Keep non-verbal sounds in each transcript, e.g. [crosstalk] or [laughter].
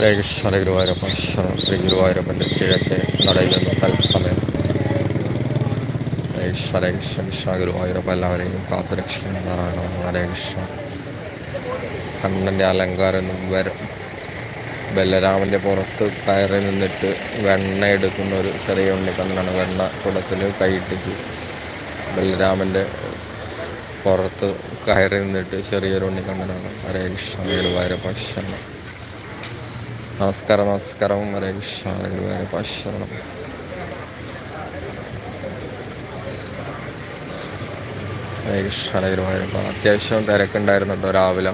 ഹരേ കൃഷ്ണ ഗുരുവായൂരപ്പൻ ശ്രീ ഗുരുവായൂരപ്പന്റെ കിഴക്കേ നടയിൽ നിന്ന് തത്സമയം. ഹരേ കൃഷ്ണ ഹരേ കൃഷ്ണ കൃഷ്ണ ഗുരുവായൂരപ്പ എല്ലാവരെയും കാത്തുരക്ഷിക്കണം നാരായണ ഹരേ കൃഷ്ണ. കണ്ണന്റെ അലങ്കാരം വരും ബലരാമന്റെ പുറത്ത് കയറി നിന്നിട്ട് വെണ്ണ എടുക്കുന്ന ഒരു ചെറിയ ഉണ്ണിക്കണ്ണനാണ് വെണ്ണ കുടത്തിൽ കൈയിട്ടിട്ട് ബലരാമന്റെ പുറത്ത് കയറി നിന്നിട്ട് ചെറിയൊരു ഉണ്ണിക്കണ്ണനാണ് ഹരേ കൃഷ്ണ ഗുരുവായൂരപ്പ ശരണം നമസ്കാരം നമസ്കാരം. ഹരേ കൃഷ്ണ ഗുരുവായൂർ പാശ്വരണം ഹരേ കൃഷ്ണ ഗുരുവായൂർ അത്യാവശ്യം തിരക്കുണ്ടായിരുന്നു കേട്ടോ രാവിലെ.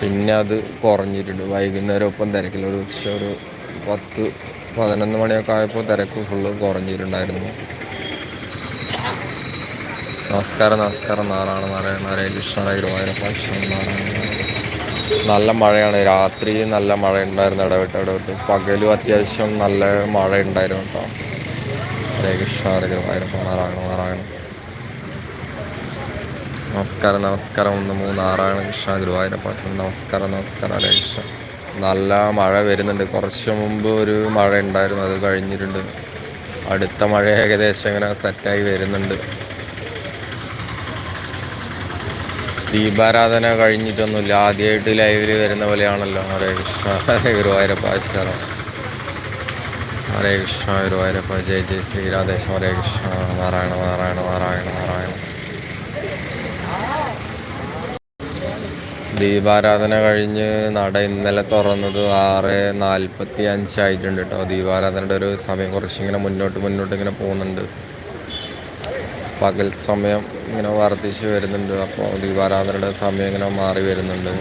പിന്നെ അത് കുറഞ്ഞിട്ടുണ്ട്. വൈകുന്നേരം ഒപ്പം തിരക്കില്ല. ഒരു ഉച്ച ഒരു പത്ത് പതിനൊന്ന് മണിയൊക്കെ ആയപ്പോൾ തിരക്ക് ഫുള്ള് കുറഞ്ഞിട്ടുണ്ടായിരുന്നു. നമസ്കാരം നമസ്കാരം. നാരായണ നാരായണ ഹരേ കൃഷ്ണ ഗുരുവായൂരപ്പ ശരണം നാരായണ നല്ല മഴയാണ്. രാത്രി നല്ല മഴ ഉണ്ടായിരുന്നു ഇടവിട്ട് ഇടവിട്ട്. പകലും അത്യാവശ്യം നല്ല മഴ ഉണ്ടായിരുന്നു കേട്ടോ. ഹരേ കൃഷ്ണ ഹരേ കൃഷ്ണ നാരായണ നാരായണ നമസ്കാരം നമസ്കാരം. ഒന്ന് നാരായണ കൃഷ്ണ ഗുരുവായൂരപ്പ നമസ്കാരം നമസ്കാരം. ഹരേ കൃഷ്ണ. നല്ല മഴ വരുന്നുണ്ട്. കുറച്ച് മുമ്പ് ഒരു മഴ ഉണ്ടായിരുന്നു അത് കഴിഞ്ഞിട്ടുണ്ട്. അടുത്ത മഴ ഏകദേശം ഇങ്ങനെ സെറ്റായി വരുന്നുണ്ട്. ദീപാരാധന കഴിഞ്ഞിട്ടൊന്നുമില്ല. ആദ്യമായിട്ട് ലൈവിൽ വരുന്ന പോലെയാണല്ലോ. ഹരേ കൃഷ്ണ ഹരേ ഗുരുവായൂരപ്പ ശരണം ഹരേ കൃഷ്ണ ഗുരുവായൂരപ്പ ജയ ജയ ശ്രീരാധേശ്വര ഹരേ കൃഷ്ണ. നാരായണ നാരായണ നാരായണ നാരായണ. ദീപാരാധന കഴിഞ്ഞ് നട ഇന്നലെ തുറന്നത് ആറ് നാൽപ്പത്തി അഞ്ചായിട്ടുണ്ട് കേട്ടോ. ദീപാരാധനയുടെ ഒരു സമയം കുറച്ചിങ്ങനെ മുന്നോട്ട് മുന്നോട്ട് ഇങ്ങനെ പോകുന്നുണ്ട്. പകൽ സമയം ഇങ്ങനെ വർദ്ധിച്ചു വരുന്നുണ്ട്. അപ്പോൾ ദീപാരാധനയുടെ സമയം ഇങ്ങനെ മാറി വരുന്നുണ്ട്.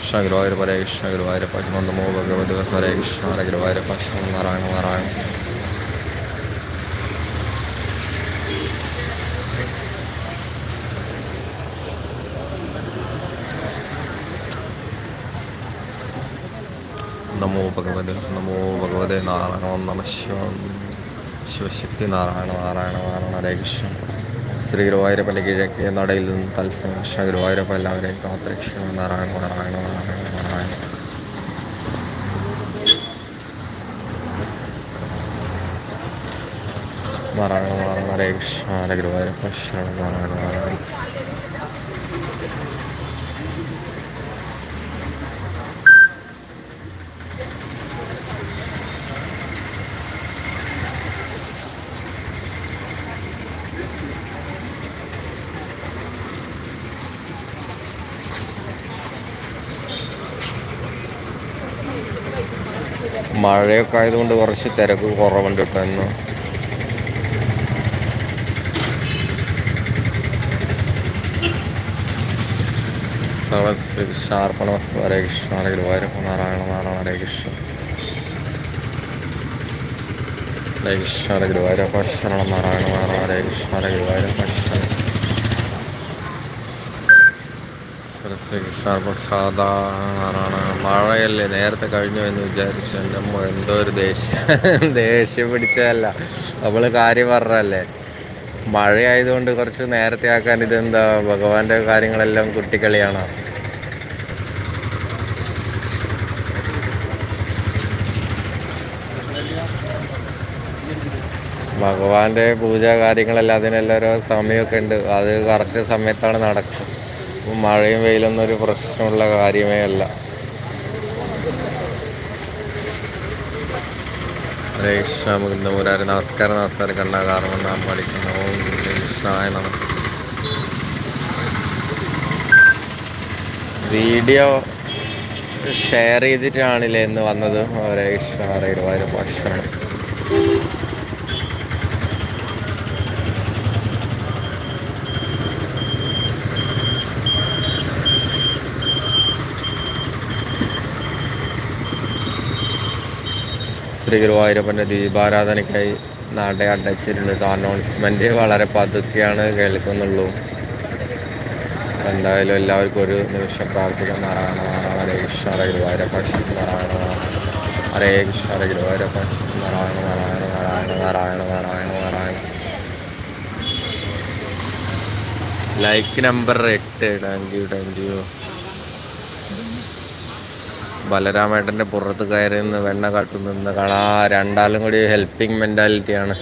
കൃഷ്ണ ഗുരുവായൂരപ്പ ഹരേ കൃഷ്ണ ഗുരുവായൂരപ്പ നന്ദമോ ഭഗവത് ഹരേ കൃഷ്ണ ഹരേ ഗുരുവായൂരപ്പ നാരായണ നാരായണ നമോ ഭഗവത് നമോ ഭഗവതേ നാരായണ നമ ശിവശക്തി നാരായണ നാരായണ നാരായണ ഹരേ കൃഷ്ണ. ശ്രീ ഗുരുവായൂരപ്പന്റെ കിഴക്കേ നടയിൽ നിന്ന് തത്സം കൃഷ്ണ ഗുരുവായൂരപ്പ എല്ലാവരെയും കാത്തരക്ഷണം നാരായണ നാരായണ നാരായണ നാരായണ. നാരായണ നാരായണ ഹരേ കൃഷ്ണ. ഹരേ ഗുരുവായൂരപ്പ ശരണം നാരായണ നാരായണ. മഴയൊക്കെ ആയതുകൊണ്ട് കുറച്ച് തിരക്ക് കുറവുണ്ട് കേട്ടോ ഇന്ന്. ഷാർപ്പണ വസ്തു ഹരേ കൃഷ്ണ. ഹരേ ഗുരുവായൂരപ്പ നാരായണ നാരായണ ഹരേ കൃഷ്ണ. ഹരേ കൃഷ്ണ. ഹരേ ഗുരുവായൂരപ്പ ശരണം നാരായണ നാരായണ ഹരേ കൃഷ്ണ. ഹരേ ഗുരുവായൂരപ്പ ശരണം സാധാരണ മഴയല്ലേ നേരത്തെ കഴിഞ്ഞു എന്ന് വിചാരിച്ചു എന്റെ എന്തോ ഒരു ദേഷ്യം ദേഷ്യം പിടിച്ചതല്ല. നമ്മൾ കാര്യം പറഞ്ഞല്ലേ മഴയായതുകൊണ്ട് കുറച്ച് നേരത്തെ ആക്കാൻ ഇതെന്താ ഭഗവാന്റെ കാര്യങ്ങളെല്ലാം കുട്ടിക്കളിയാണ്? ഭഗവാന്റെ പൂജ കാര്യങ്ങളെല്ലാം അതിനെല്ലാം ഓരോ സമയമൊക്കെ ഉണ്ട്. അത് കറക്റ്റ് സമയത്താണ് നടക്കുക മഴയും വെയിലൊന്നും ഒരു പ്രശ്നമുള്ള കാര്യമേ അല്ല. നമസ്കാരം നമസ്കാരം. കണ്ണ കാരണം നാം പഠിക്കുന്ന. വീഡിയോ ഷെയർ ചെയ്തിട്ടാണില്ലേ എന്ന് വന്നത്. ഹരേ കൃഷ്ണ ഹരേ ഭക്ഷണം ശ്രീ ഗുരുവായൂരപ്പന്റെ ദീപാരാധനയ്ക്കായി നട അടച്ചിട്ടുണ്ട് അനൗൺസ്മെന്റ് വളരെ പതുക്കെയാണ് കേൾക്കുന്നുള്ളൂ. എന്തായാലും എല്ലാവർക്കും ഒരു നിമിഷം പ്രാർത്ഥിക്കാം. നാരായണ ഹരേ കൃഷ്ണ ഹരേ ഗുരുവായൂരപ്പ നാരായണ ഹരേ കൃഷ്ണ ഹരേ ഗുരുവായൂരപ്പ നാരായണ നാരായണ നാരായണ നാരായണ നാരായണ നാരായണ. ലൈക്ക് നമ്പർ എട്ട്. Thank you thank you. ബലരാമേട്ടന്റെ പുറത്ത് കയറി നിന്ന് വെണ്ണ കാട്ടു നിന്ന് കളാ രണ്ടാളും കൂടി ഹെൽപ്പിംഗ് മെന്റാലിറ്റിയാണ്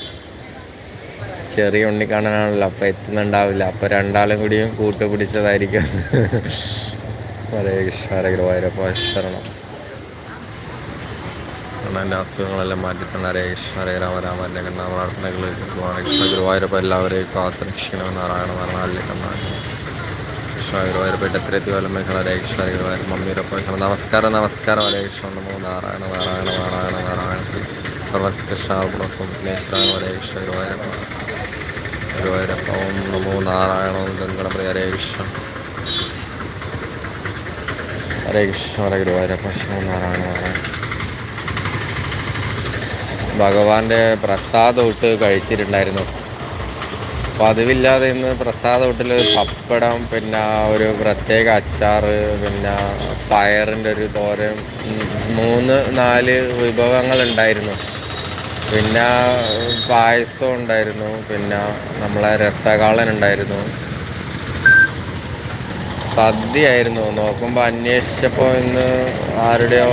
ചെറിയ ഉണ്ണിക്കണ്ണനാണല്ലോ അപ്പം എത്തുന്നുണ്ടാവില്ല. അപ്പം രണ്ടാളും കൂടിയും കൂട്ടുപിടിച്ചതായിരിക്കും ഹരേ കൃഷ്ണ ഹരേ ഗുരുവായൂരപ്പ ശരണം. എന്റെ അസുഖങ്ങളെല്ലാം മാറ്റിത്തന്ന ഹരേ കൃഷ്ണ ഹരേ രാമ രാമ എന്റെ കണ്ണ ഗുരുവായൂരപ്പ എല്ലാവരെയും കാത്ത് രക്ഷിക്കണമെന്ന് നാരായണ നാരായണ കണ്ണാണ് കൃഷ്ണ ഗുരുവായൂരപ്പ എത്രയെത്തി വല്ലമേ ഹരേ കൃഷ്ണ ഗുരുവായൂർ നമസ്കാരം നമസ്കാരം ഹരേ കൃഷ്ണ നമോ നാരായണ നാരായണ നാരായണ നാരായണ സർവകൃഷ്ണ വിഘ്നേശ്വരായ ഹരേ കൃഷ്ണ ഓം നമോ നാരായണ ഗംഗണപ്രിയ ഹരേ കൃഷ്ണ ഹരേ കൃഷ്ണ ഹരേ ഗുരുവായൂരപ്പ നാരായണ നാരായണ ഭഗവാന്റെ പ്രസാദം ഇട്ട് കഴിച്ചിട്ടുണ്ടായിരുന്നു പതിവില്ലാതെ ഇന്ന് പ്രസാദ വീട്ടിൽ പപ്പടം പിന്നെ ഒരു പ്രത്യേക അച്ചാറ് പിന്നെ പയറിന്റെ ഒരു തോരൻ മൂന്ന് നാല് വിഭവങ്ങൾ ഉണ്ടായിരുന്നു പിന്നെ പായസം ഉണ്ടായിരുന്നു. പിന്നെ നമ്മളെ രസകാളൻ ഉണ്ടായിരുന്നു സദ്യയായിരുന്നു. നോക്കുമ്പോൾ അന്വേഷിച്ചപ്പോൾ ഇന്ന് ആരുടെയോ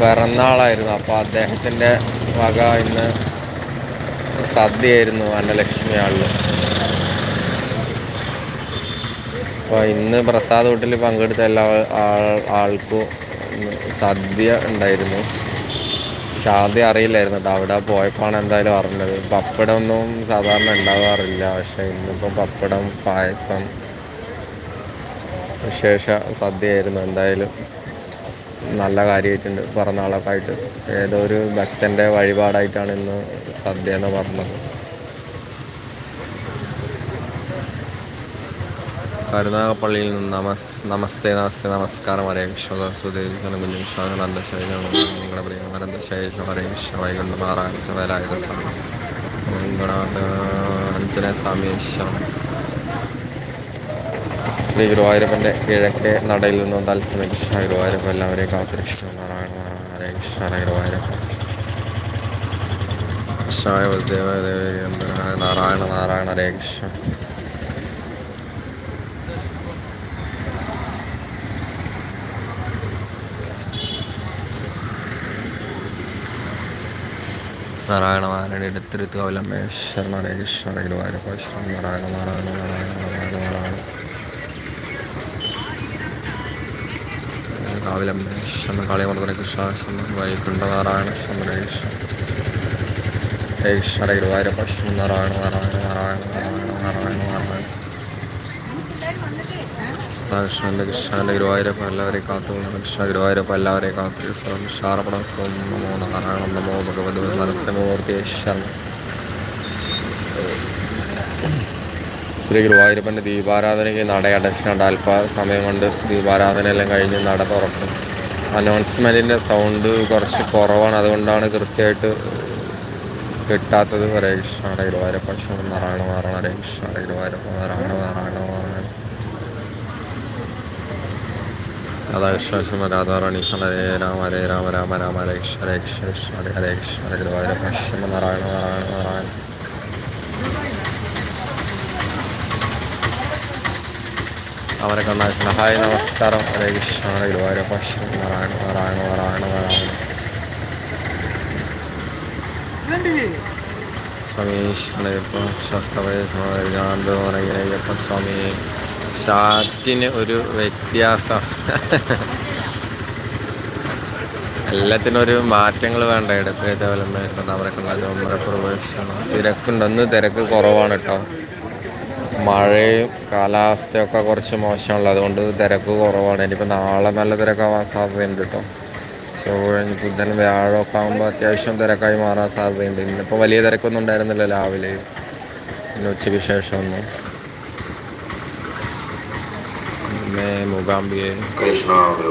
പിറന്നാളായിരുന്നു. അപ്പോൾ അദ്ദേഹത്തിന്റെ വക ഇന്ന് സദ്യയായിരുന്നു അന്നലക്ഷ്മി ആളിൽ അപ്പോൾ ഇന്ന് പ്രസാദ് വീട്ടിൽ പങ്കെടുത്ത എല്ലാ ആൾക്കും സദ്യ ഉണ്ടായിരുന്നു. പക്ഷെ ആദ്യം അറിയില്ലായിരുന്നു കേട്ടോ അവിടെ പോയപ്പോൾ എന്തായാലും അറിഞ്ഞത്. പപ്പടമൊന്നും സാധാരണ ഉണ്ടാകാറില്ല പക്ഷെ ഇന്നിപ്പോൾ പപ്പടം പായസം വിശേഷ സദ്യയായിരുന്നു എന്തായാലും. നല്ല കാര്യമായിട്ടുണ്ട് പിറന്നാളൊക്കെ ആയിട്ട്. ഏതോ ഒരു ഭക്തന്റെ വഴിപാടായിട്ടാണ് ഇന്ന് സദ്യ എന്ന് പറഞ്ഞത് കരുനാഗപ്പള്ളിയിൽ നിന്ന് നമസ് നമസ്തേ നമസ്തേ നമസ്കാരം ഹരേ കൃഷ്ണ സുദേവിക്കുന്ന കുഞ്ഞു ശൈലിയാണ് നിങ്ങളുടെ പ്രിയമനന്ദശൈലം ഹരേ കൃഷ്ണ വൈകുണ്ഠ നാരായണ വേലായുധ സ്വാമി. അഞ്ജന സ്വാമി ശ്രീ ഗുരുവായൂരപ്പന്റെ കിഴക്കേ നടയിൽ നിന്നും തത്സമയ കൃഷ്ണ ഗുരുവായൂരപ്പ എല്ലാവരെയും കാത്തുരക്ഷിക്കുന്നു നാരായണ ഹരേ കൃഷ്ണ ഹരേ ഗുരുവായൂരപ്പ ദേവദേവ നാരായണ നാരായണ ഹരേ കൃഷ്ണ നാരായണ നാരായണ ശ്രീ നാരായണ നാരായണ നാരായണ നാരായണ നാരായണ. കാവിലമേശ്വരൻ കാളിയമർദ്ദന കൃഷ്ണ വൈകുണ്ഠ നാരായണ ഹരേ ഹരേ ഗുരുവായൂരപ്പ ശ്രീ നാരായണ കൃഷ്ണന്റെ കൃഷ്ണന്റെ എല്ലാവരെയും കാത്തു. കൃഷ്ണ എല്ലാവരെയും കാത്തു. സ്വം നമോ നാരായണം. നമോ ശ്രീ ഗുരുവായൂരപ്പന്റെ ദീപാരാധനയ്ക്ക് നട അടച്ചിട്ടുണ്ട് അല്പ സമയം കൊണ്ട് ദീപാരാധനയെല്ലാം കഴിഞ്ഞ് നട തുറക്കും. അനൗൺസ്മെന്റിന്റെ സൗണ്ട് കുറച്ച് കുറവാണ്. അതുകൊണ്ടാണ് കൃത്യമായിട്ട് കിട്ടാത്തത് ഹരേ കൃഷ്ണ ഹരേ ഗുരുവായൂരപ്പ നാരായണ നാരായണ ഹരേ ഗുരുവായൂരപ്പ നാരായണ രാധാകൃഷ്ണ ഹരേ രാമ ഹരേ രാമ രാമ രാമ ഹരേ കൃഷ്ണ ഹരേ കൃഷ്ണ കൃഷ്ണ ഹരേ കൃഷ്ണ ഗുരുവായൂരപ്പ നാരായണ നാരായണ നാരായണ. അവരെ ഹായ് നമസ്കാരം ഹരേ കൃഷ്ണ നാരായണ നാരായണ നാരായണ നാരായണ. സ്വാമീശ്വരയപ്പ ശാസ്ത്രവയപ്പ സ്വാമി. ഷാറ്റിന് ഒരു വ്യത്യാസം. എല്ലാത്തിനും ഒരു മാറ്റങ്ങൾ വേണ്ട? ഇടത്ത് ഡെവലപ്മെന്റ് അവരൊക്കെ നല്ല പ്രവേശനം തിരക്കുണ്ട്. ഒന്ന് തിരക്ക് കുറവാണ് കേട്ടോ. മഴയും കാലാവസ്ഥയൊക്കെ കുറച്ച് മോശമുള്ളത് അതുകൊണ്ട് തിരക്ക് കുറവാണ്. ഇനിയിപ്പോൾ നാളെ നല്ല തിരക്കാവാൻ സാധ്യതയുണ്ട് കേട്ടോ. ചൊവ്വ ബുധൻ വ്യാഴമൊക്കെ ആകുമ്പോൾ അത്യാവശ്യം തിരക്കായി മാറാൻ സാധ്യതയുണ്ട്. ഇന്നിപ്പോൾ വലിയ തിരക്കൊന്നും ഉണ്ടായിരുന്നില്ല രാവിലെ. പിന്നെ ഉച്ചയ്ക്ക് ശേഷമൊന്നും മൂകാംബിയെ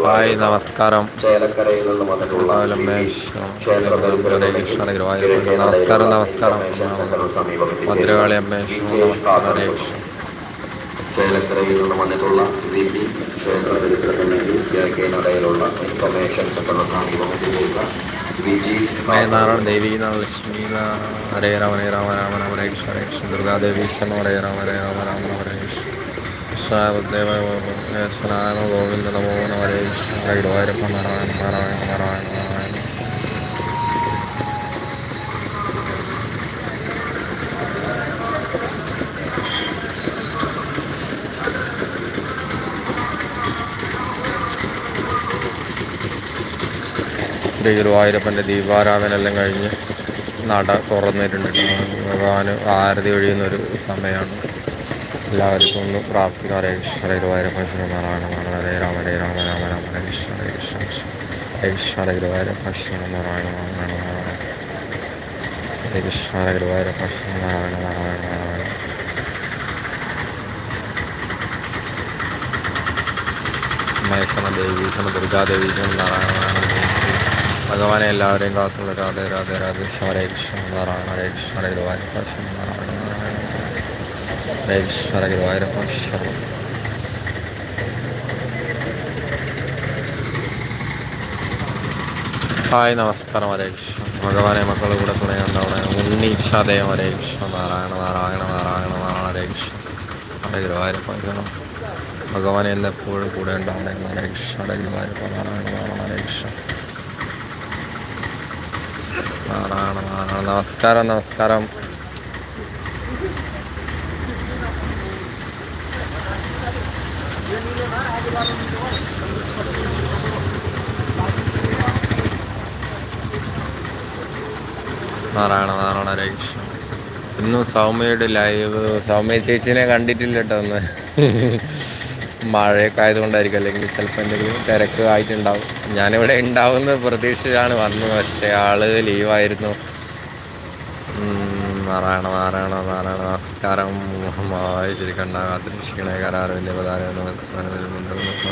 ഹായ് നമസ്കാരം. കൃഷ്ണ ഗുരുവായൂർ. നമസ്കാരം നമസ്കാരം. മധുരകാളി അമ്മേ നമസ്കാരം. നിന്ന് വന്നിട്ടുള്ള വി പി ക്ഷേത്ര പരിസര കമ്മിറ്റി കിഴക്കേനടയിലുള്ള ഇൻഫർമേഷൻ സെക്രട്ടറി സമീപം എത്തിച്ചേരുക വിജീഷ് ദേവി ഹരേ രാമ ഹരേ രാമ ഹരേ കൃഷ്ണ ഹരേ ഹരേ ഹരേ ഹരേ ഗോവിന്ദ നമോ ഹരേ നാരായണ ശ്രീ ഗുരുവായൂരപ്പന്റെ ദീപാരാധനയെല്ലാം കഴിഞ്ഞ് നട തുറന്നിട്ടുണ്ട് ഭഗവാന് ആരതി ഒഴിയുന്നൊരു സമയമാണ്. എല്ലാവർക്കും ഒന്ന് പ്രാർത്ഥിക്കാം ഹരേ കൃഷ്ണ. ഗുരുവായൂരപ്പൻ ഗുരുവായൂരപ്പ ശ്രീ നാരായണ നാരായണ. ഹരേ രാമ ഹരേ രാമ രാമ രാമ ഹരേ കൃഷ്ണ ഹരേ കൃഷ്ണ ഹരേ കൃഷ്ണ. ഹരേ ഗുരുവായൂരപ്പ ശ്രീ നാരായണ ഹരേ കൃഷ്ണ ഹരേ ഗുരുവായൂരപ്പ ശ്രീ നാരായണ നാരായണ മഹേശ്വര നാരായണ. ഭഗവാനെ എല്ലാവരെയും കാത്തുള്ള രാധേ രാധേ രാധേ. ഹരേ കൃഷ്ണ. നാരായണ ഹരേ കൃഷ്ണ. ഹരേ ഗുരുവായൂരപ്പ കൃഷ്ണ നാരായണ നാരായണ ഹരേ കൃഷ്ണ. ഹരേ ഗുരുവായൂരപ്പ ശരണം ഹായ് നമസ്കാരം. ഹരേ കൃഷ്ണ. ഭഗവാനെ മക്കൾ കൂടെ തുണയുണ്ടാവണേ. ഉണ്ണീച്ഛാദയം ഹരേ കൃഷ്ണ. നാരായണ നാരായണ നാരായണ നാരായണ ഹരേ കൃഷ്ണ. ഹരേ ഗുരുവായൂരപ്പ ഭഗവാനെ എപ്പോഴും കൂടെ ഉണ്ടാവണേ. ഹരേ കൃഷ്ണ. ഹരേ ഗുരുവായൂരപ്പ നാരായണ നാരായണ ഹരേ കൃഷ്ണ. നമസ്കാരം നമസ്കാരം. നാരായണ നാരായണ ഹരേ കൃഷ്ണ. ഇന്നും സൗമ്യയുടെ ലൈവ് സൗമ്യ ചേച്ചിനെ കണ്ടിട്ടില്ല കേട്ടോ ഒന്ന് മഴയൊക്കെ ആയതുകൊണ്ടായിരിക്കും. അല്ലെങ്കിൽ ചിലപ്പോൾ എന്തെങ്കിലും തിരക്ക് ആയിട്ടുണ്ടാവും. ഞാനിവിടെ ഉണ്ടാവുമെന്ന് പ്രതീക്ഷിച്ചാണ് വന്നത്. പക്ഷേ ആൾ ലീവായിരുന്നു നാരായണ നാരായണ നാരായണ നമസ്കാരം. വായിച്ചിരിക്കണ്ട കാത്തിരിക്കണേ കരാറിന്റെ പ്രധാന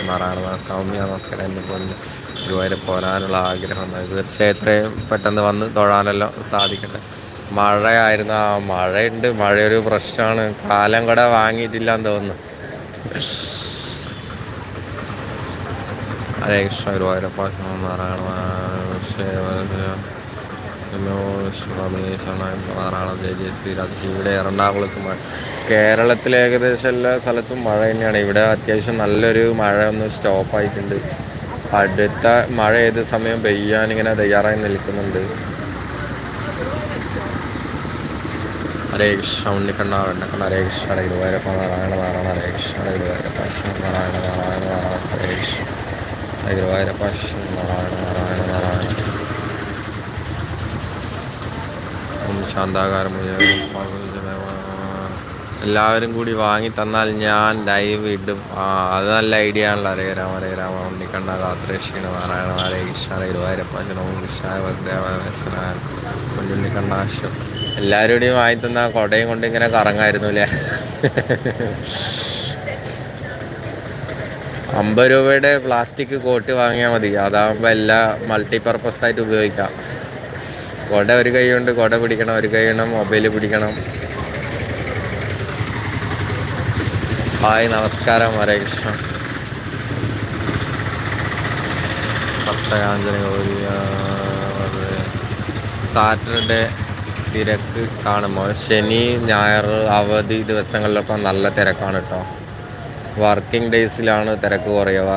മാറാണ് സൗമ്യ നമസ്കാരം എന്നെ പോലെ ഗുരുവായൂർ പോരാനുള്ള ആഗ്രഹം. തീർച്ചയായും പെട്ടെന്ന് വന്ന് തൊഴാനെല്ലാം സാധിക്കട്ടെ. മഴയായിരുന്നു. ആ മഴയുണ്ട്. മഴയൊരു പ്രശ്നമാണ്. കാലം കൂടെ വാങ്ങിയിട്ടില്ല എന്ന് തോന്നുന്നു. ഹരേ കൃഷ്ണ ഗുരുവായൂരപ്പ നാരായണ നാരായണ ജയ ജയ ശ്രീരാജ് ഇവിടെ എറണാകുളത്ത് മഴ കേരളത്തിലെ ഏകദേശം എല്ലാ സ്ഥലത്തും മഴ തന്നെയാണ്. ഇവിടെ അത്യാവശ്യം നല്ലൊരു മഴ ഒന്ന് സ്റ്റോപ്പായിട്ടുണ്ട് അടുത്ത മഴ ഏത് സമയം പെയ്യാൻ ഇങ്ങനെ തയ്യാറായി നിൽക്കുന്നുണ്ട്. ഹരേ ഉണ്ണിക്കണ്ണ വെണ്ണക്കണ്ണ ഹരേ കൃഷ്ണ നാരായണ നാരായണ ഹരേ കൃഷ്ണ നാരായണ നാരായണ നാരായണ ഹരേ ഗുരുവായൂരപ്പ നാരായണ നാരായണ നാരായണ ഓം ശാന്താകാരം എല്ലാവരും കൂടി വാങ്ങി തന്നാൽ ഞാൻ ലൈവ് ഇടും. ആ അത് നല്ല ഐഡിയ ആണല്ലോ. ഹരേ രാമ ഹരേ രാമ ഉണ്ണിക്കണ്ണ കാത്രേഷീണ നാരായണ കൃഷ്ണ ഹരേ ഗുരുവായൂരപ്പ ഓം കൃഷ്ണായ വസുദേവായ ഉണ്ണിക്കണ്ണാശം എല്ലാവരും കൂടി വാങ്ങി തന്ന കൊടയും കൊണ്ട് കറങ്ങായിരുന്നു അല്ലേ അമ്പത് രൂപയുടെ പ്ലാസ്റ്റിക് കോട്ട് വാങ്ങിയാൽ മതി. അതാകുമ്പോൾ എല്ലാം മൾട്ടിപർപ്പസ് ആയിട്ട് ഉപയോഗിക്കാം. കുട ഒരു കൈ കൊണ്ട് കുട പിടിക്കണം ഒരു കൈ കൊണ്ട് മൊബൈൽ പിടിക്കണം. ഹായ് നമസ്കാരം ഹരേ കൃഷ്ണ. ഭക്തകാഞ്ചന ഗൗരി സാറ്റർഡേ തിരക്ക് കാണുമ്പോൾ ശനി ഞായർ അവധി ദിവസങ്ങളിലൊക്കെ നല്ല തിരക്കാണ് കേട്ടോ. വർക്കിംഗ് ഡേയ്സിലാണ് തിരക്ക് കുറയുക.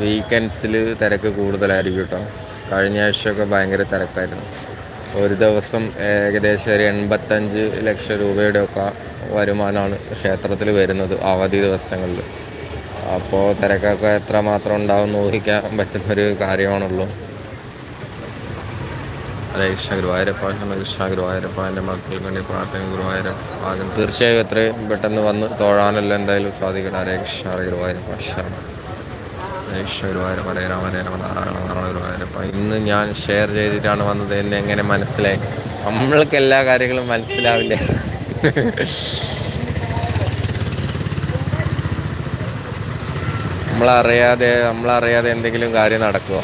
വീക്കെൻഡ്സിൽ തിരക്ക് കൂടുതലായിരിക്കും കേട്ടോ. കഴിഞ്ഞ ആഴ്ചയൊക്കെ ഭയങ്കര തിരക്കായിരുന്നു. ഒരു ദിവസം ഏകദേശം ഒരു എൺപത്തഞ്ച് ലക്ഷം രൂപയുടെയൊക്കെ വരുമാനമാണ് ക്ഷേത്രത്തിൽ വരുന്നത് അവധി ദിവസങ്ങളിൽ. അപ്പോൾ തിരക്കൊക്കെ എത്ര മാത്രം ഉണ്ടാവും എന്ന് ഊഹിക്കാൻ പറ്റുന്നൊരു കാര്യമാണുള്ളൂ. കൃഷ്ണ ഗുരുവായൂരപ്പ കൃഷ്ണ ഗുരുവായൂരപ്പ എന്റെ മക്കൾക്ക് വേണ്ടി പ്രാർത്ഥന ഗുരുവായൂരപ്പ ആകും തീർച്ചയായും എത്രയും പെട്ടെന്ന് വന്ന് തോഴാനല്ല എന്തായാലും സാധിക്കട്ടെ. ഹരേ ഗുരുവായൂരപ്പ ശരണം ഹരേ കൃഷ്ണ ഗുരുവായൂരപ്പ ഹരേ രാമ ഹരേ രാമ നാരായണ നാരായണ ഗുരുവായൂരപ്പ ഇന്ന് ഞാൻ ഷെയർ ചെയ്തിട്ടാണ് വന്നത് എന്നെ എങ്ങനെ മനസ്സിലായി? നമ്മൾക്ക് എല്ലാ കാര്യങ്ങളും മനസ്സിലാവില്ല. നമ്മളറിയാതെ നമ്മളറിയാതെ എന്തെങ്കിലും കാര്യം നടക്കുമോ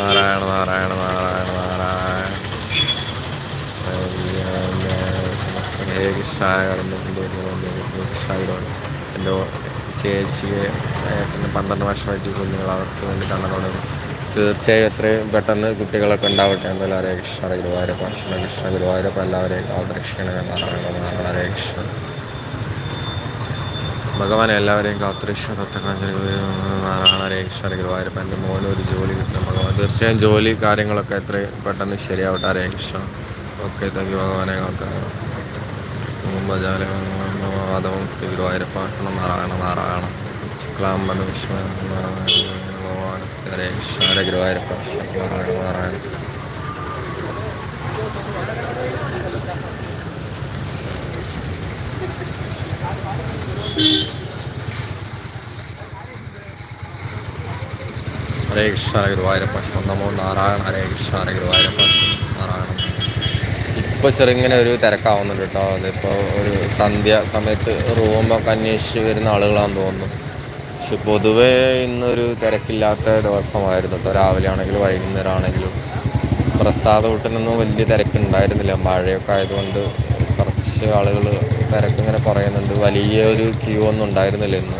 നാരായണ നാരായണ നാരായണ നാരായണ കൃഷ്ണായോട് എന്റെ ചേച്ചിയെ പന്ത്രണ്ട് വർഷമായിട്ട് കുഞ്ഞുങ്ങൾ അവർക്ക് വേണ്ടി കണ്ണനോട് തീർച്ചയായും എത്രയും പെട്ടെന്ന് കുട്ടികളൊക്കെ ഉണ്ടാവട്ടെ. എന്തായാലും ഹരേ കൃഷ്ണ ഗുരുവായൂരപ്പ കൃഷ്ണ ഗുരുവായൂരപ്പ എല്ലാവരെയും നാരായണ ഹരേ കൃഷ്ണ. ഭഗവാനെ എല്ലാവരെയും കാത്തുരക്ഷ തത്തക്കാഞ്ചലി നാരായണ രേക്ഷ ഗുരുവായൂരപ്പ എന്റെ മോനും ഒരു ജോലി കിട്ടണം ഭഗവാൻ. തീർച്ചയായും ജോലി കാര്യങ്ങളൊക്കെ എത്രയും പെട്ടെന്ന് ശരിയാവട്ടെ. രേക്ഷ ഓക്കെ താങ്ക് യു ഭഗവാനെ കാത്ത. മുമ്പജാല മാധവം ശ്രീ ഗുരുവായൂരപ്പ കൃഷ്ണ നാരായണ നാരായണ. ശുക്ലാംബന വിശ്വ ഭഗവാൻ രേക്ഷ ഗുരുവായൂരപ്പ നാരായണ നാരായണ. ഹരേ കൃഷ്ണ ഗുരുവായൂരപ്പ നമോ നാരായണ ഹരേ കൃഷ്ണ ഗുരുവായൂരപ്പ നാരായണ ഇപ്പോൾ ചെറുങ്ങനെ ഒരു തിരക്കാവുന്നുണ്ട് കേട്ടോ. അതിപ്പോൾ ഒരു സന്ധ്യ സമയത്ത് റൂമൊക്കെ അന്വേഷിച്ച് വരുന്ന ആളുകളാണെന്ന് തോന്നുന്നു. പക്ഷെ പൊതുവേ ഇന്നൊരു തിരക്കില്ലാത്ത ദിവസമായിരുന്നു കേട്ടോ. രാവിലെ ആണെങ്കിലും വൈകുന്നേരം ആണെങ്കിലും. പ്രസാദ വീട്ടിനൊന്നും വലിയ തിരക്കുണ്ടായിരുന്നില്ല. മഴയൊക്കെ ആയതുകൊണ്ട് കുറച്ച് ആളുകൾ തിരക്കിങ്ങനെ കുറയുന്നുണ്ട്. വലിയ ഒരു ക്യൂ ഒന്നും ഉണ്ടായിരുന്നില്ല ഇന്ന്.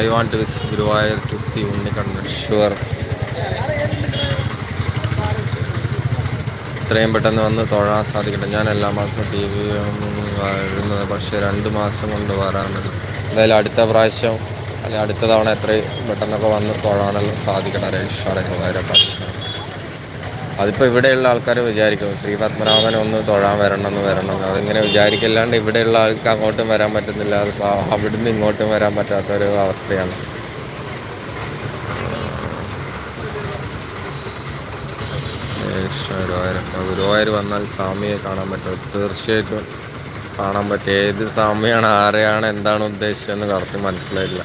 I want to visit Guruvayur to see Unnikkannan sure ഇത്രയും പെട്ടെന്ന് വന്ന് തൊഴാൻ സാധിക്കട്ടെ. ഞാൻ എല്ലാ മാസവും ടി വി വരുന്നത് പക്ഷേ രണ്ട് മാസം കൊണ്ട് വരാറുണ്ട് എന്തായാലും അടുത്ത പ്രാവശ്യം അല്ലെങ്കിൽ അടുത്ത തവണ എത്രയും പെട്ടെന്നൊക്കെ വന്ന് തൊഴാനെല്ലാം സാധിക്കട്ടെ രജിസ്ട്രാറെ ഗുരുവായൂരപ്പ അതിപ്പോൾ ഇവിടെയുള്ള ആൾക്കാർ വിചാരിക്കും ശ്രീ പത്മനാഭൻ ഒന്ന് തൊഴാൻ വരണം എന്ന് വരണം. അതിങ്ങനെ വിചാരിക്കില്ലാണ്ട് ഇവിടെയുള്ള ആൾക്ക് അങ്ങോട്ടും വരാൻ പറ്റുന്നില്ല. അവിടുന്ന് ഇങ്ങോട്ടും വരാൻ പറ്റാത്തൊരു അവസ്ഥയാണ്. ഗുരുവായൂർ വന്നാൽ സ്വാമിയെ കാണാൻ പറ്റും. തീർച്ചയായിട്ടും കാണാൻ പറ്റും. ഏത് സ്വാമിയാണ് ആരെയാണ് എന്താണ് ഉദ്ദേശിച്ചതെന്ന് കറക്റ്റ് മനസ്സിലായില്ല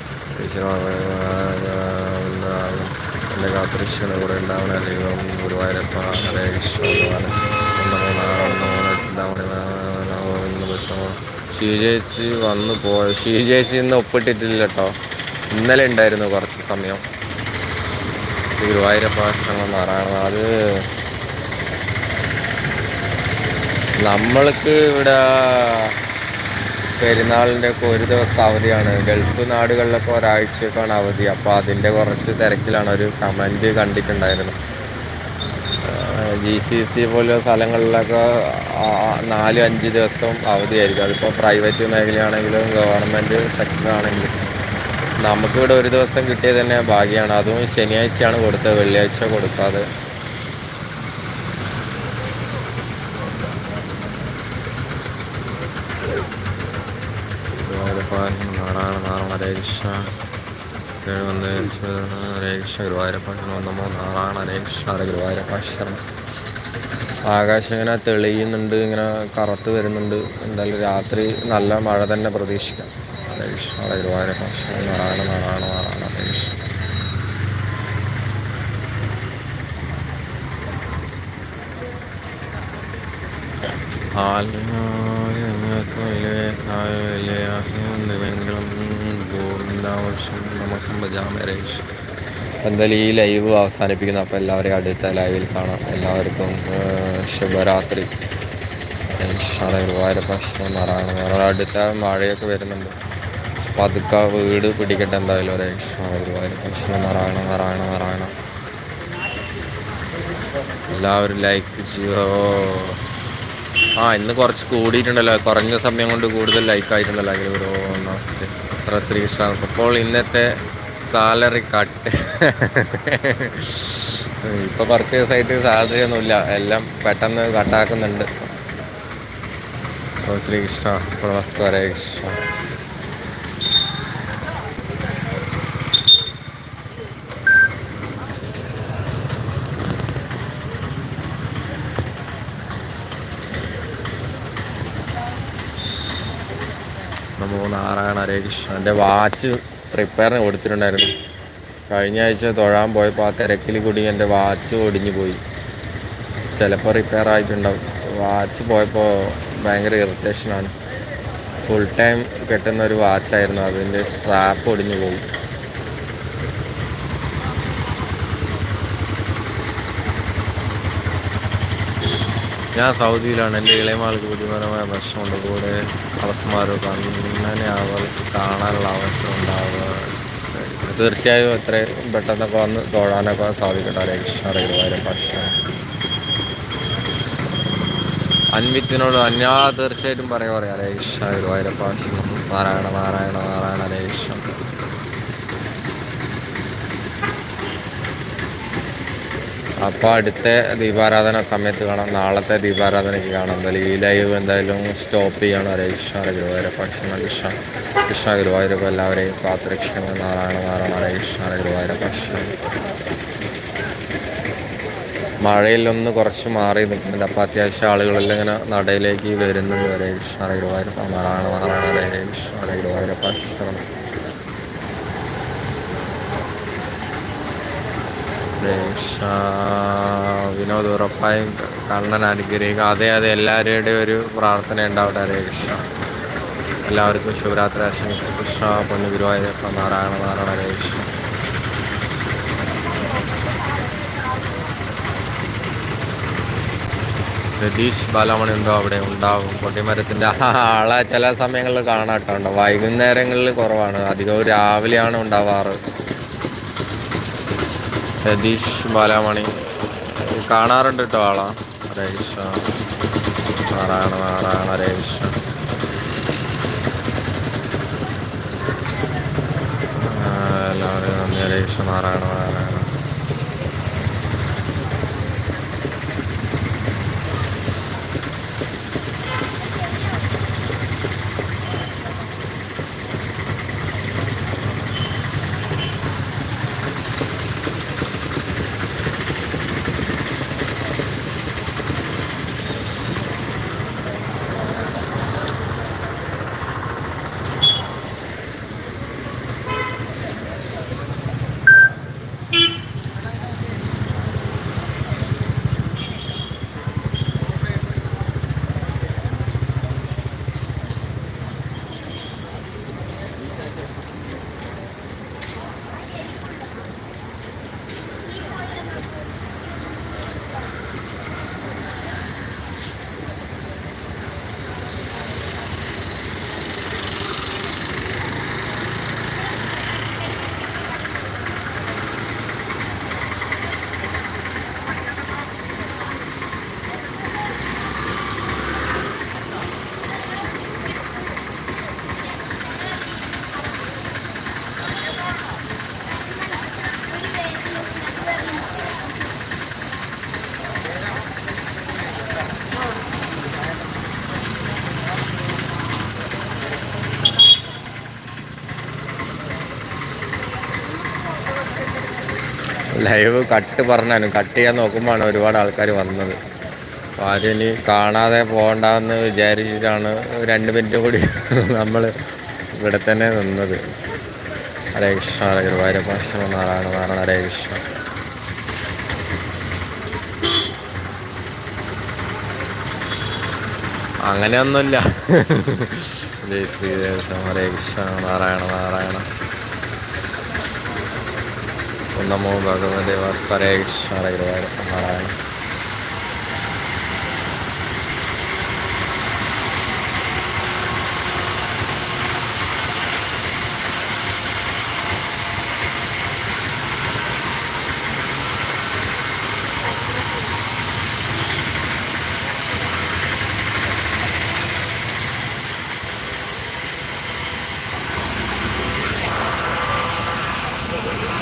എന്റെ കാത്തുരക്ഷണ കൂടെ ഉണ്ടാവണ ദൈവം ഗുരുവായൂരപ്പ ഹരേ കൃഷ്ണ ഷീജേച്ചി വന്നു പോയ ഷീജേച്ചി ഇന്ന് ഒപ്പിട്ടിട്ടില്ല കേട്ടോ ഇന്നലെ ഉണ്ടായിരുന്നു കുറച്ച് സമയം. ഗുരുവായൂരപ്പ കൃഷ്ണ നാരായണ അത് നമ്മൾക്ക് ഇവിടെ പെരുന്നാളിന്റെ ഒക്കെ ഒരു ദിവസത്തെ അവധിയാണ്. ഗൾഫ് നാടുകളിലൊക്കെ ഒരാഴ്ചയൊക്കെയാണ് അവധി. അപ്പോൾ അതിന്റെ കുറച്ച് തിരക്കിലാണ് ഒരു കമന്റ് കണ്ടിട്ടുണ്ടായിരുന്നു ജി സി സി പോലുള്ള സ്ഥലങ്ങളിലൊക്കെ നാല് അഞ്ച് ദിവസം അവധിയായിരിക്കും. അതിപ്പോൾ പ്രൈവറ്റ് മേഖലയാണെങ്കിലും ഗവൺമെന്റ് സെക്ടറാണെങ്കിലും നമുക്കിവിടെ ഒരു ദിവസം കിട്ടിയത് തന്നെ ഭാഗ്യമാണ്. അതും ശനിയാഴ്ചയാണ് കൊടുത്തത്. വെള്ളിയാഴ്ച കൊടുക്കാതെ നാരായണ നാരായണ രേക്ഷ വന്ന് രേക്ഷ ഗുരുവായൂരപ്പ നമോ നാരായണ രേക്ഷ ഗുരുവായൂരപ്പാശ്വരം ആകാശം ഇങ്ങനെ തെളിയുന്നുണ്ട് ഇങ്ങനെ കറുത്ത് വരുന്നുണ്ട്. എന്തായാലും രാത്രി നല്ല മഴ തന്നെ പ്രതീക്ഷിക്കാം. രേക്ഷ ഗുരുവായൂരപ്പ ആയ നാരായണ നാരായണ നാരായണ രേക്ഷ എന്തായാലും ഈ ലൈവ് അവസാനിപ്പിക്കുന്നു. അപ്പോൾ എല്ലാവരെയും അടുത്ത ലൈവിൽ കാണാം. എല്ലാവർക്കും ശുഭരാത്രി. ഗുരുവായൂരപ്രശ്നം നാരായണ അടുത്ത മഴയൊക്കെ വരുന്നുണ്ട്. പതുക്കെ വീട് പിടിക്കട്ടെ എന്തായാലും ഒരു ഒരുപാട് പ്രശ്നം മാറാണ് മാറാണ് മാറാണ് എല്ലാവരും ലൈക്ക് ചെയ്യോ ആ ഇന്ന് കുറച്ച് കൂടിയിട്ടുണ്ടല്ലോ. കുറഞ്ഞ സമയം കൊണ്ട് കൂടുതൽ ലൈക്ക് ആയിട്ടുണ്ടല്ലോ. അതിൽ ഒരു നമസ്തേ. എത്ര ശ്രീകൃഷ്ണ അപ്പോൾ ഇന്നത്തെ സാലറി കട്ട്. ഇപ്പോൾ കുറച്ച് ദിവസമായിട്ട് സാലറി ഒന്നുമില്ല. എല്ലാം പെട്ടെന്ന് കട്ടാക്കുന്നുണ്ട്. ശ്രീകൃഷ്ണ നമസ്തേ ഹരേ കൃഷ്ണ നമോ നാരായണ ഹരേ കൃഷ്ണ എന്റെ വാച്ച് റിപ്പയറിന് കൊടുത്തിട്ടുണ്ടായിരുന്നു. കഴിഞ്ഞ ആഴ്ച തൊഴാൻ പോയപ്പോൾ ആ തിരക്കിൽ കൂടി എന്റെ വാച്ച് ഒടിഞ്ഞു പോയി. ചിലപ്പോൾ റിപ്പയർ ആയിട്ടുണ്ടാവും. വാച്ച് പോയപ്പോൾ ഭയങ്കര ഇറിറ്റേഷനാണ് ഫുൾ ടൈം കെട്ടുന്ന ഒരു വാച്ചായിരുന്നു. അതിന്റെ സ്ട്രാപ്പ് ഒടിഞ്ഞു പോയി. ഞാൻ സൗദിയിലാണ്. എന്റെ ഇളയമാൾക്ക് ബുദ്ധിപരമായ പ്രശ്നമുണ്ട്. കൂടെ അവസ്ഥമാരോ അങ്ങനെ അവൾക്ക് കാണാനുള്ള അവസരം ഉണ്ടാവുക. തീർച്ചയായും എത്രയും പെട്ടെന്നൊക്കെ വന്ന് തൊഴാനൊക്കെ സാധിക്കട്ടെ. ഹരേ കൃഷ്ണ ഹരേ ഗുരുവായൂരപ്പ കൃഷ്ണ. അൻവിത്തിനോട് അന്യാ തീർച്ചയായിട്ടും പറയാം പറയാം. ഹരേ കൃഷ്ണ ഗുരുവായൂരപ്പ നാരായണ നാരായണ നാരായണ ഹരേ കൃഷ്ണ. അപ്പോൾ അടുത്ത ദീപാരാധന സമയത്ത് കാണാം. നാളത്തെ ദീപാരാധനയ്ക്ക് കാണാം. എന്തായാലും ഈ ലൈവ് എന്തായാലും സ്റ്റോപ്പ് ചെയ്യണം. ഹരേ കൃഷ്ണ ഹരേ ഗുരുവായൂരപ്പ കൃഷ്ണ കൃഷ്ണ കൃഷ്ണ ഗുരുവായൂരപ്പ എല്ലാവരെയും കാത്തുരക്ഷിക്കണം നാരായണ നാരായണ ഹരേ കൃഷ്ണ. ഹരേ ഗുരുവായൂരപ്പ മഴയിലൊന്ന് കുറച്ച് മാറി നിൽക്കുന്നുണ്ട്. അപ്പോൾ അത്യാവശ്യം ആളുകളെല്ലാം ഇങ്ങനെ നടയിലേക്ക് വരുന്നുണ്ട്. ഹരേ കൃഷ്ണ ഗുരുവായൂരപ്പ നാരായണ നാരായണ ഹരേ കൃഷ്ണ ഹരേ ഗുരുവായൂരപ്പ രക്ഷ വിനോദ് ഉറപ്പായും കണ്ണൻ അനുഗ്രഹിക്കുക അതെ അതെ എല്ലാവരുടെയും ഒരു പ്രാർത്ഥന ഉണ്ടാവട്ടെ ഹരേ കൃഷ്ണ എല്ലാവർക്കും ശിവരാത്രി ആശംസ കൃഷ്ണ പൊന്നു ഗുരുവായൂരപ്പ നാരായണ നാരായണ ഹരേ കൃഷ്ണ രതീഷ് ബാലമണി ഉണ്ടോ അവിടെ ഉണ്ടാവും. കൊട്ടിമരത്തിന്റെ ആളെ ചില സമയങ്ങളിൽ കാണാട്ടോ. വൈകുന്നേരങ്ങളിൽ കുറവാണ്. അധികവും രാവിലെയാണ് ഉണ്ടാവാറ്. സതീഷ് ബാലാമണി. കാണാറുണ്ട് കേട്ടോ ആളാ. ഹരേ കൃഷ്ണ നാരായണ നാരായണ എല്ലാവരും നന്ദി. ഹരേ കൃഷ്ണ നാരായണ നാരായണ ലൈവ് കട്ട് പറഞ്ഞാലും കട്ട് ചെയ്യാൻ നോക്കുമ്പോഴാണ് ഒരുപാട് ആൾക്കാർ വന്നത്. അപ്പോൾ ആരും ഇനി കാണാതെ പോകണ്ടെന്ന് വിചാരിച്ചിട്ടാണ് രണ്ട് മിനിറ്റ് കൂടി [laughs] നമ്മൾ ഇവിടെ തന്നെ നിന്നത്. ഹരേ കൃഷ്ണ ഹരേ ഗുരുവായൂരപ്പ കൃഷ്ണ നാരായണ നാരായണ ഹരേ കൃഷ്ണ. അങ്ങനെയൊന്നുമില്ല. [laughs] ജയ് ശ്രീകൃഷ്ണ ഹരേ കൃഷ്ണ നാരായണ നാരായണ. こんなものが生まれはされ、しゃらいろいろ。